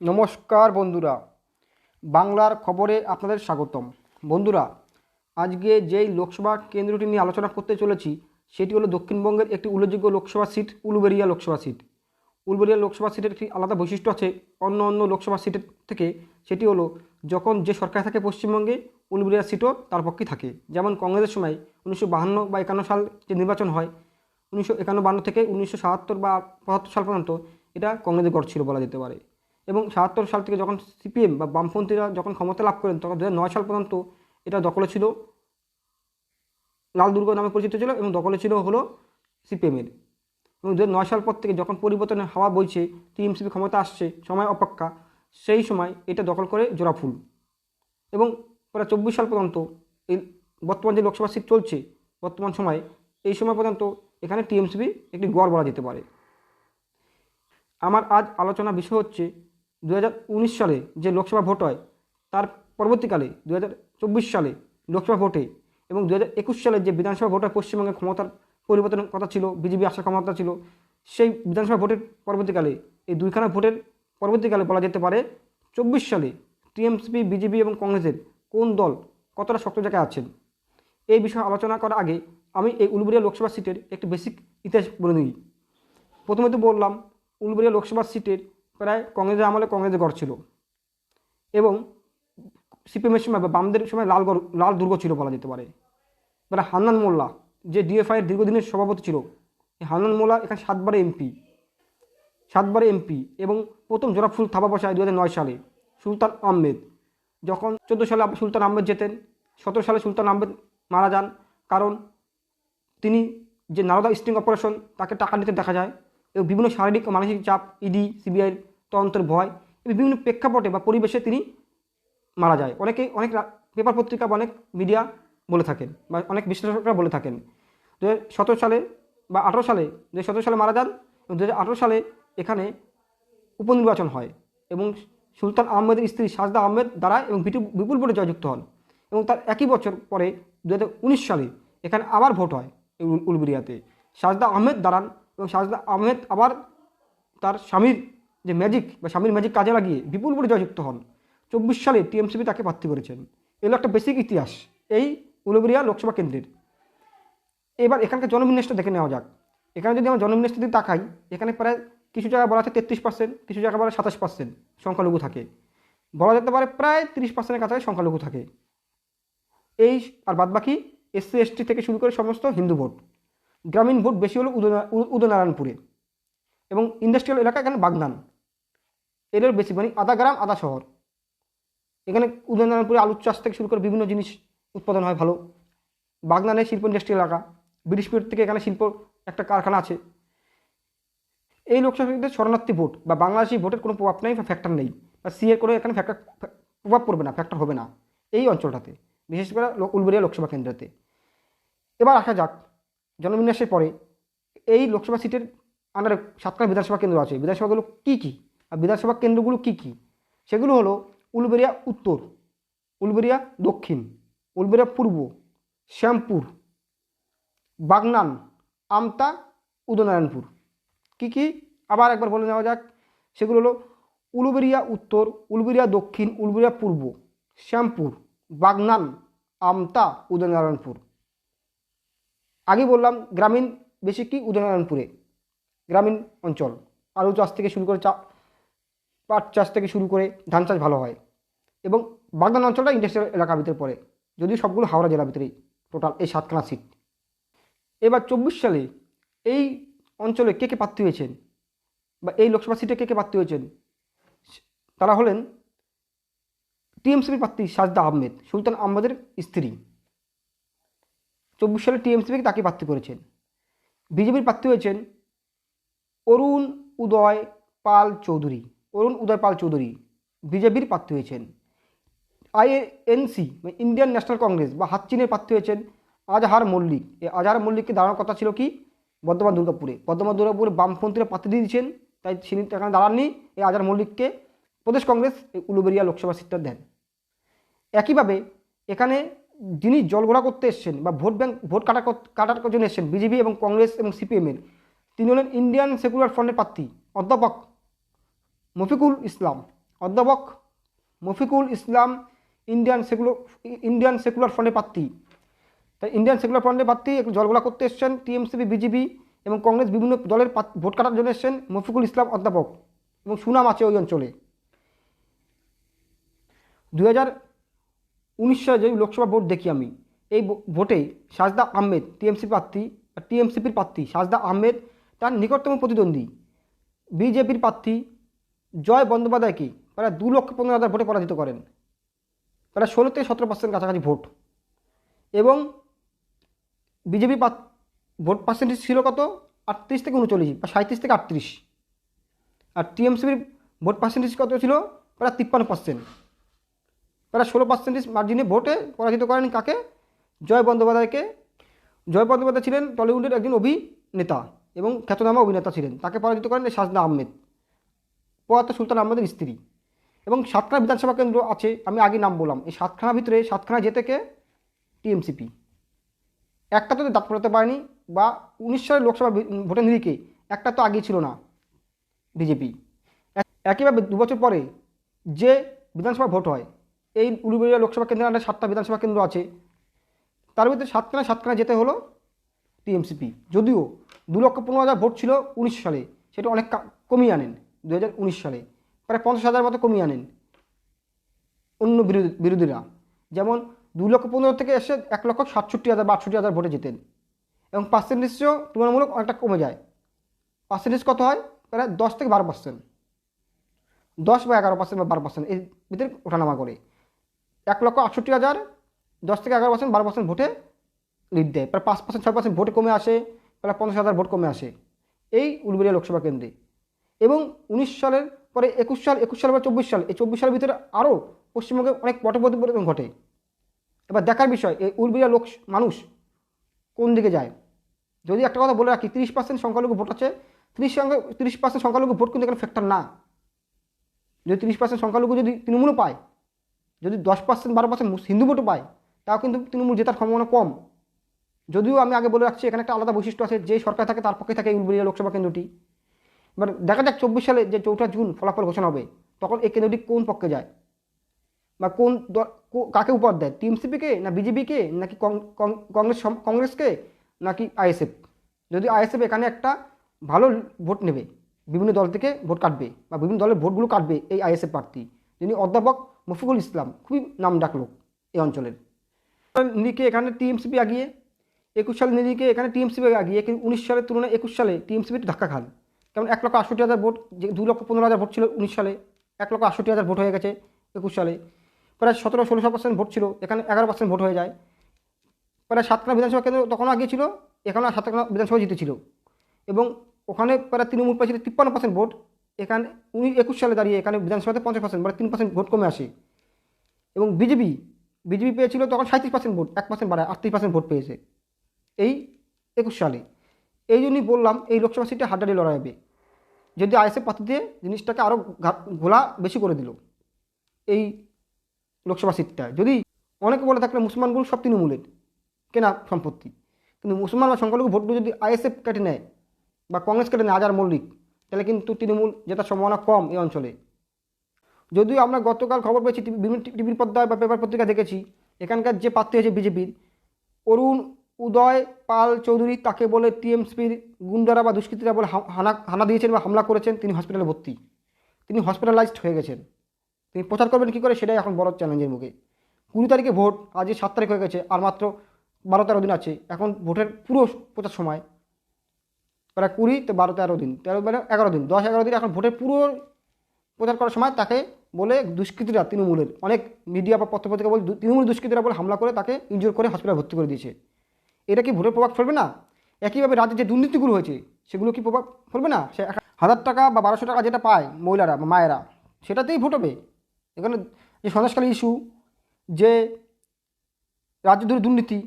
নমস্কার বন্ধুরা। বাংলার খবরে আপনাদের স্বাগতম। বন্ধুরা, আজকে যেই লোকসভা কেন্দ্রটি নিয়ে আলোচনা করতে চলেছি, সেটি হলো দক্ষিণবঙ্গের একটি উল্লেখযোগ্য লোকসভা সিট, উলুবেরিয়া লোকসভা সিট। উলুবেরিয়া লোকসভা সিটের একটি আলাদা বৈশিষ্ট্য আছে, অন্য অন্য লোকসভা সিটের থেকে সেটি হলো, যখন যে সরকার থাকে পশ্চিমবঙ্গে, উলুবেরিয়া সিটও তার পক্ষে থাকে। যেমন কংগ্রেসের সময় উনিশশো বাহান্ন বা একান্ন সাল যে নির্বাচন হয়, উনিশশো একান্ন থেকে উনিশশো সাতাত্তর বা পঁচাত্তর সাল পর্যন্ত এটা কংগ্রেসের গড় ছিল বলা যেতে পারে। এবং সাতাত্তর সাল থেকে যখন সিপিএম বা বামপন্থীরা যখন ক্ষমতা লাভ করেন, তখন দু সাল পর্যন্ত এটা দখলে ছিল। লাল দুর্গ নামে পরিচিত ছিল এবং দখলে ছিল হলো সিপিএমের। এবং দু সাল পর থেকে যখন পরিবর্তনের হাওয়া বইছে, টিএমসিপি ক্ষমতা আসছে, সময় অপেক্ষা, সেই সময় এটা দখল করে জোড়াফুল এবং প্রায় চব্বিশ সাল পর্যন্ত এই বর্তমান যে লোকসভা সিট চলছে, বর্তমান সময়ে এই সময় পর্যন্ত এখানে টিএমসিপি একটি গড় বলা যেতে পারে। আমার আজ আলোচনা বিষয় হচ্ছে দু হাজার উনিশ সালে যে লোকসভা ভোট হয়, তার পরবর্তীকালে দু চব্বিশ সালে লোকসভা ভোটে এবং দু একুশ সালে যে বিধানসভা ভোট পশ্চিমবঙ্গের ক্ষমতার পরিবর্তনের কথা ছিল, বিজেপি আসার ক্ষমতা ছিল, সেই বিধানসভা ভোটের পরবর্তীকালে, এই দুইখানা ভোটের পরবর্তীকালে বলা যেতে পারে, চব্বিশ সালে টিএমসিপি বিজেপি এবং কংগ্রেসের কোন দল কতটা শক্ত জায়গায় আছেন? এই বিষয়ে আলোচনা করার আগে আমি এই উলুবেড়িয়া লোকসভা সিটের একটি বেসিক ইতিহাস বলে নিই। প্রথমে তো বললাম, উলুবেড়িয়া লোকসভা সিটের প্রায় কংগ্রেসের আমলে কংগ্রেসের গড় ছিল। এবং সিপিএমের সময় বা বামদের সময় লাল গড়, লাল দুর্গ ছিল বলা যেতে পারে। এবার হান্নান মোল্লা, যে ডিএফআইয়ের দীর্ঘদিনের সভাপতি ছিল, এই হান্নান মোল্লা এখানে সাতবারে এমপি সাতবারে এমপি এবং প্রথম জোড়াফুল থাবা বসায় দু সালে, সুলতান আহমেদ। যখন চোদ্দ সালে সুলতান আহমেদ যেতেন সতেরো সালে সুলতান আহমেদ মারা যান। কারণ তিনি যে নারদা স্টিং অপারেশন, তাকে টাকা নিতে দেখা যায়। এবং বিভিন্ন শারীরিক ও মানসিক চাপ ইডি সিবিআইয়ের তদন্তের ভয় বিভিন্ন প্রেক্ষাপটে বা পরিবেশে তিনি মারা যায়। অনেকে অনেক পেপার পত্রিকা অনেক মিডিয়া বলে থাকেন বা অনেক বিশ্লেষকরা বলে থাকেন। দু সতেরো সালে বা আঠারো সালে দু সালে মারা যান এবং দু সালে এখানে উপনির্বাচন হয় এবং সুলতান আহমেদের স্ত্রী সাজদা আহমেদ দ্বারা এবং বিপুল ভোটে জয়যুক্ত হন এবং তার একই বছর পরে দু হাজার উনিশ সালে এখানে আবার ভোট হয় এই উল- সাজদা আহমেদ দাঁড়ান এবং সাজদা আহমেদ আবার তার স্বামীর যে ম্যাজিক বা স্বামীর ম্যাজিক কাজে লাগিয়ে বিপুল ভোটে জয়যুক্ত হন। চব্বিশ সালে টিএমসিপি তাকে প্রার্থী করেছেন। এগুলো একটা বেসিক ইতিহাস। এই উলবেরিয়া লোকসভা কেন্দ্রের। এবার এখানকার জনবিন্যাসটা দেখে নেওয়া যাক। এখানে যদি আমরা জনবিন্যাসটা দিকে তাকাই, এখানে প্রায় কিছু জায়গায় বলা আছে তেত্রিশ পার্সেন্ট কিছু জায়গায় বলা সাতাশ পার্সেন্ট সংখ্যালঘু থাকে। বলা যেতে পারে প্রায় তিরিশ পার্সেন্টের কাছাকাছি সংখ্যালঘু থাকে। এই আর বাদবাকি এসসি, এসটি থেকে শুরু করে সমস্ত হিন্দু ভোট। গ্রামীণ ভোট বেশি হলো উদয়না- উদয়নারায়ণপুরে এবং ইন্ডাস্ট্রিয়াল এলাকা এখানে বাগনান এদের বেশি মানে আধা গ্রাম, আধা শহর। এখানে উদয়নারায়ণপুরে আলুর চাষ থেকে শুরু করে বিভিন্ন জিনিস উৎপাদন হয় ভালো। বাগনানে শিল্প ইন্ডাস্ট্রি এলাকা ব্রিটিশপুর থেকে এখানে শিল্প একটা কারখানা আছে। এই লোকসভাতে শরণার্থী ভোট বা বাংলাদেশি ভোটের কোনো প্রভাব নেই বা ফ্যাক্টর নেই। বা সি কোনো এখানে ফ্যাক্টর প্রভাব পড়বে না ফ্যাক্টর হবে না। এই অঞ্চলটাতে, বিশেষ করে উলবেড়িয়া লোকসভা কেন্দ্রতে। এবার আসা যাক জনবিন্যাসের পরে এই লোকসভা সিটের আন্ডারে সাতখানা বিধানসভা কেন্দ্র আছে। বিধানসভাগুলো কী কী? আর বিধানসভা কেন্দ্রগুলো কী কী? সেগুলো হলো উলবেড়িয়া উত্তর, উলবেড়িয়া দক্ষিণ, উলবেড়িয়া পূর্ব, শ্যামপুর, বাগনান, আমতা, উদয়নারায়ণপুর। কী কী? আবার একবার বলে নেওয়া যাক। সেগুলো হলো উলুবেরিয়া উত্তর উলুবেরিয়া দক্ষিণ উলুবেরিয়া পূর্ব, শ্যামপুর, বাগনান, আমতা, উদয়নারায়ণপুর। আগে বললাম গ্রামীণ বেশি কি উদয়নারায়ণপুরে গ্রামীণ অঞ্চল। আলু চাষ থেকে শুরু করে চা, পাট চাষ থেকে শুরু করে ধান চাষ ভালো হয় এবং বাগদান অঞ্চলটা ইন্ডাস্ট্রিয়াল এলাকার ভিতরে পড়ে, যদিও সবগুলো হাওড়া জেলার ভিতরেই টোটাল এই সাতখানা সিট এবার চব্বিশ সালে এই অঞ্চলে কে কে প্রার্থী হয়েছেন বা এই লোকসভা সিটে কে কে প্রার্থী হয়েছেন? তারা হলেন টিএমসিপি প্রার্থী সাজদা আহমেদ, সুলতান আহমেদের স্ত্রী। চব্বিশ সালে টিএমসিপি তাকে প্রার্থী করেছেন। বিজেপির প্রার্থী হয়েছেন অরুণ উদয় পাল চৌধুরী। অরুণ উদয় পাল চৌধুরী বিজেপির প্রার্থী হয়েছেন। আইএনসি মানে ইন্ডিয়ান ন্যাশনাল কংগ্রেস বা হাতচিনের প্রার্থী হয়েছেন আজহার মল্লিক। এই আজহার মল্লিককে দাঁড়ানোর কথা ছিল কি? বর্ধমান দুর্গাপুরে। বর্ধমান দুর্গাপুরে বামপন্থীরা প্রার্থী দিয়েছেন, তাই তিনি এখানে দাঁড়াননি। এই আজহার মল্লিককে প্রদেশ কংগ্রেস উলুবেরিয়া লোকসভা সিটটা দেন। একইভাবে এখানে যিনি জলঘোলা করতে এসছেন বা ভোট ব্যাংক, ভোট কাটা কাটার জন্য এসছেন, বিজেপি এবং কংগ্রেস এবং সিপিএমের তিনি হলেন ইন্ডিয়ান সেকুলার ফ্রন্টের প্রার্থী, অধ্যাপক মফিকুল ইসলাম। অধ্যাপক Mofikul Islam Indian secular Indian secular ফ্রন্টের প্রার্থী। তাই ইন্ডিয়ান সেকুলার ফ্রন্টের প্রার্থী, একটু জলগোলা করতে এসছেন, টিএমসিপি, বিজেপি এবং কংগ্রেস বিভিন্ন দলের ভোট কাটার জন্য এসছেন মফিকুল ইসলাম অধ্যাপক এবং সুনাম আছে ওই অঞ্চলে। দু হাজার হাজার উনিশ সালে যে লোকসভা ভোট দেখি আমি, এই ভোটে সাজদা আহমেদ, টিএমসি প্রার্থী টিএমসিপির প্রার্থী সাজদা আহমেদ তার নিকটতম প্রতিদ্বন্দ্বী। বিজেপির প্রার্থী জয় বন্দ্যোপাধ্যায়কে প্রায় দু লক্ষ পনেরো হাজার ভোটে পরাজিত করেন। প্রায় ষোলো থেকে সতেরো পার্সেন্ট কাছাকাছি ভোট। এবং বিজেপি ভোট পার্সেন্টেজ ছিল কত? আটত্রিশ থেকে উনচল্লিশ বা সাঁত্রিশ থেকে আটত্রিশ। আর টিএমসিপির ভোট পার্সেন্টেজ কত ছিল? প্রায় তিপ্পান্ন পার্সেন্ট প্রায় ষোলো পার্সেন্টেজ মার্জিনে ভোটে পরাজিত করেন কাকে? জয় বন্দ্যোপাধ্যায়কে। জয় বন্দ্যোপাধ্যায় ছিলেন টলিউডের একজন অভিনেতা এবং খ্যাতনামা অভিনেতা ছিলেন। তাকে পরাজিত করেন সাজদা আহমেদ প্রয়াত সুলতান আহমেদের স্ত্রী। এবং সাতখানা বিধানসভা কেন্দ্র আছে, আমি আগে নাম বললাম। এই সাতখানার ভিতরে সাতখানা যেতে কে? টিএমসিপি। একটা তো দাঁত পড়াতে পারেনি বা উনিশ সালের লোকসভা ভোটের নিরিখে একটা তো আগে ছিল না বিজেপি। একইভাবে দু বছর পরে যে বিধানসভা ভোট হয় এই উলুবেড়িয়া লোকসভা কেন্দ্রের আন্ডারে সাতটা বিধানসভা কেন্দ্র আছে। তার ভিতরে সাতখানা সাতখানা যেতে হলো টিএমসিপি। যদিও দু লক্ষ পনেরো হাজার ভোট ছিল উনিশ সালে, সেটা অনেক কমিয়ে আনেন দু হাজার উনিশ সালে। প্রায় পঞ্চাশ হাজার মতো কমিয়ে আনেন অন্য বিরোধী বিরোধীরা। যেমন দু লক্ষ পনেরো থেকে এসে এক লক্ষ সাতষট্টি হাজার, বাষট্টি হাজার ভোটে যেতেন এবং পার্সেন্টেজও তুলনামূলক অনেকটা কমে যায়। পার্সেন্টেজ কত হয়? প্রায় দশ থেকে বারো পার্সেন্ট দশ বা এগারো পার্সেন্ট বা বারো পার্সেন্ট এর ভিতরে ওঠানামা করে। এক লক্ষ আটষট্টি হাজার, দশ থেকে এগারো পার্সেন্ট বারো পার্সেন্ট ভোটে লিড দেয়। প্রায় পাঁচ পার্সেন্ট ছয় পার্সেন্ট ভোট কমে আসে প্রায় পঞ্চাশ হাজার ভোট কমে আসে। এই উলবেড়িয়া লোকসভা কেন্দ্রে। এবং উনিশ সালের পরে একুশ সাল একুশ সাল বা চব্বিশ সাল, এই চব্বিশ সালের ভিতরে আরও পশ্চিমবঙ্গে অনেক পট পরিবর্তন ঘটে। এবার দেখার বিষয়, এই উলবেড়িয়া লোক, মানুষ কোন দিকে যায়? যদি একটা কথা বলে রাখি, তিরিশ পার্সেন্ট সংখ্যালঘু ভোট আছে, তিরিশ সংখ্যা, তিরিশ পার্সেন্ট সংখ্যালঘু ভোট কিন্তু এখানে ফ্যাক্টর না। যদি তিরিশ পার্সেন্ট সংখ্যালঘু যদি তৃণমূলও পায় যদি দশ পার্সেন্ট, বারো পার্সেন্ট হিন্দু ভোটও পায়, তাও কিন্তু তৃণমূল জেতার সম্ভাবনা কম। যদিও আমি আগে বলে রাখছি, এখানে একটা আলাদা বৈশিষ্ট্য আছে যে সরকার থাকে তার পক্ষে থাকে এই লোকসভা কেন্দ্রটি। এবার দেখা যাক চব্বিশ সালে যে চৌঠা জুন ফলাফল ঘোষণা হবে, তখন এই কেন্দ্রটি কোন পক্ষে যায়? বা কোন কাকে উপহার দেয়? টিএমসিপিকে না বিজেপিকে, নাকি কংগ্রেস কংগ্রেসকে, নাকি আইএসএফ? যদি আইএসএফ এখানে একটা ভালো ভোট নেবে, বিভিন্ন দল থেকে ভোট কাটবে, বা বিভিন্ন দলের ভোটগুলো কাটবে এই আইএসএফ প্রার্থী, যিনি অধ্যাপক মফিকুল ইসলাম, খুবই নাম ডাকলো এই অঞ্চলের। নিরিখে এখানে টিএমসিপি আগিয়ে, একুশ সালের নিরিখে এখানে টিএমসিপি আগিয়ে, কিন্তু উনিশ সালের তুলনায় একুশ সালে টিএমসিপি একটু ধাক্কা খান। যেমন এক লক্ষ আটষট্টি হাজার ভোট, যে দু লক্ষ পনেরো হাজার ভোট ছিল উনিশ সালে, এক লক্ষ আটষট্টি হাজার ভোট হয়ে গেছে একুশ সালে। প্রায় সতেরো ষোলোশো পার্সেন্ট ভোট ছিল, এখানে এগারো পার্সেন্ট ভোট হয়ে যায়। প্রায় সাতখানা বিধানসভা কেন্দ্র তখন আগে ছিল, এখানে সাতখানা বিধানসভা জিতেছিল এবং ওখানে প্রায় তৃণমূল পেয়েছিল তিপ্পান্ন পার্সেন্ট ভোট এখানে, উনি একুশ সালে দাঁড়িয়ে এখানে বিধানসভাতে পঞ্চাশ পার্সেন্ট মানে তিন পার্সেন্ট ভোট কমে আসে। এবং বিজেপি বিজেপি পেয়েছিল তখন সাঁত্রিশ পার্সেন্ট ভোট, এক পার্সেন্ট বাড়ায়, আটত্রিশ পার্সেন্ট ভোট পেয়েছে। এই একুশ সালে। এই জন্যই বললাম, এই লোকসভা সিটে হাড্ডাডি লড়াই হবে। যদি আইএসএফ পাতি দিয়ে জিনিসটাকে আরও ঘোলা বেশি করে দিল, এই লোকসভা সিটটা। যদি অনেকে বলে থাকলে মুসলমানগুলো সব তৃণমূলের, কেনা সম্পত্তি। কিন্তু মুসলমান বা সংখ্যালঘু ভোটগুলো যদি আইএসএফ কেটে নেয় বা কংগ্রেস কেটে নেয় আজার মল্লিক তাহলে কিন্তু তৃণমূল জেতার সম্ভাবনা কম এই অঞ্চলে। যদিও আমরা গতকাল খবর পেয়েছি বিভিন্ন টিভির পর্দায় বা পেপার পত্রিকা দেখেছি, এখানকার যে প্রার্থী হয়েছে বিজেপির অরুণ উদয় পাল চৌধুরী তাকে বলে টিএমসির গুন্ডারা বা দুষ্কৃতীরা বলে হানা হানা দিয়েছেন বা হামলা করেছেন, তিনি হসপিটালে ভর্তি। তিনি হসপিটালাইজড হয়ে গেছেন। তিনি প্রচার করবেন কী করে সেটাই এখন বড় চ্যালেঞ্জের মুখে। কুড়ি তারিখে ভোট আজকে সাত তারিখ হয়ে গেছে, আর মাত্র বারো তেরো দিন আছে। এখন ভোটের পুরো প্রচার সময় প্রায় কুড়ি তো বারো, তেরো দিন। তেরো মানে এগারো দিন। দশ, এগারো দিন এখন ভোটের পুরো প্রচার করার সময় তাকে বলে দুষ্কৃতীরা তৃণমূলের। অনেক মিডিয়া বা পত্রপত্রিকা বলে তৃণমূল দুষ্কৃতীরা বলে হামলা করে তাকে ইনজোর করে হসপিটালে ভর্তি করে দিয়েছে। এটা কি ভোটের প্রভাব ফেলবে না? একইভাবে রাজ্যে যে দুর্নীতিগুলো হয়েছে, সেগুলো কি প্রভাব ফেলবে না? সে হাজার টাকা বা বারোশো টাকা যেটা পায় মহিলারা বা মায়েরা, সেটাতেই ভোট হবে। এখানে যে সন্দেশকালী ইস্যু যে রাজ্য ধরে দুর্নীতি